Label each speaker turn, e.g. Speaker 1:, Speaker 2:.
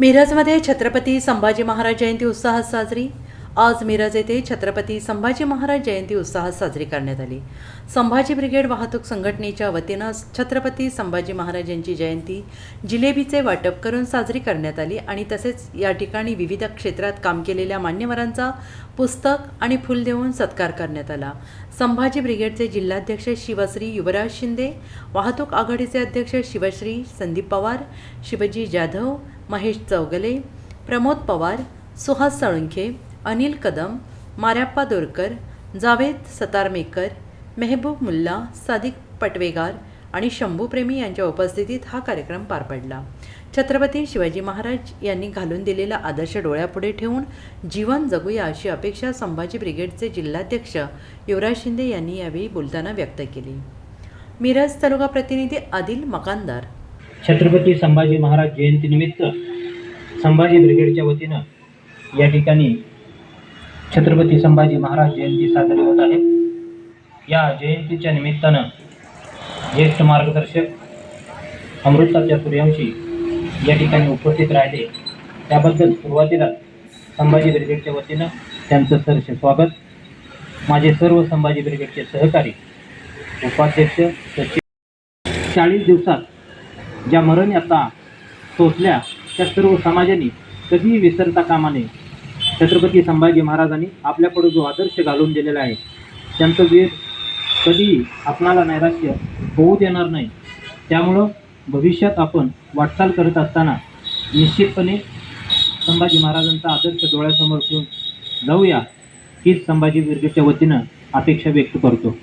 Speaker 1: मिरजमध्ये छत्रपती संभाजी महाराज जयंती उत्साहात साजरी. आज मिरज येथे छत्रपती संभाजी महाराज जयंती उत्साहात साजरी करण्यात आली. संभाजी ब्रिगेड वाहतूक संघटनेच्या वतीनं छत्रपती संभाजी महाराज यांची जयंती जिलेबीचे वाटप करून साजरी करण्यात आली आणि तसेच या ठिकाणी विविध क्षेत्रात काम केलेल्या मान्यवरांचा पुस्तक आणि फुल देऊन सत्कार करण्यात आला. संभाजी ब्रिगेडचे जिल्हाध्यक्ष शिवश्री युवराज शिंदे वाहतूक आघाडीचे अध्यक्ष शिवश्री संदीप पवार शिवजी जाधव महेश चौगले प्रमोद पवार सुहास साळुंखे अनिल कदम मार्याप्पा दोरकर जावेद सतारमेकर मेहबूब मुल्ला सादिक पटवेगार आणि शंभूप्रेमी यांच्या उपस्थितीत हा कार्यक्रम पार पडला. छत्रपती शिवाजी महाराज यांनी घालून दिलेला आदर्श डोळ्यापुढे ठेवून जीवन जगूया अशी अपेक्षा संभाजी ब्रिगेडचे जिल्हाध्यक्ष युवराज शिंदे यांनी यावेळी बोलताना व्यक्त केली. मिरज तालुका प्रतिनिधी आदिल मकानदार
Speaker 2: छत्रपती संभाजी महाराज जयंतीनिमित्त संभाजी ब्रिगेडच्या वतीनं या ठिकाणी छत्रपती संभाजी महाराज जयंती साजरी होत आहे. या जयंतीच्या निमित्तानं ज्येष्ठ मार्गदर्शक अमृताच्या सूर्यवंशी या ठिकाणी उपस्थित राहिले. त्याबद्दल सुरुवातीला संभाजी ब्रिगेडच्या वतीनं त्यांचं सरसे स्वागत. माझे सर्व संभाजी ब्रिगेडचे सहकारी उपाध्यक्ष सचिव चाळीस दिवसात ज्या मरण आता सोसल्या त्या सर्व समाजाने कधीही विसरता कामा नये. छत्रपती संभाजी महाराजांनी आपल्यापुढे जो आदर्श घालून दिलेला आहे त्यांचं वीर कधीही आपणाला नैराश्य होऊ देणार नाही. त्यामुळं भविष्यात आपण वाटचाल करत असताना निश्चितपणे संभाजी महाराजांचा आदर्श डोळ्यासमोर ठेवून जाऊया हीच संभाजी विर्गच्या वतीनं अपेक्षा व्यक्त करतो.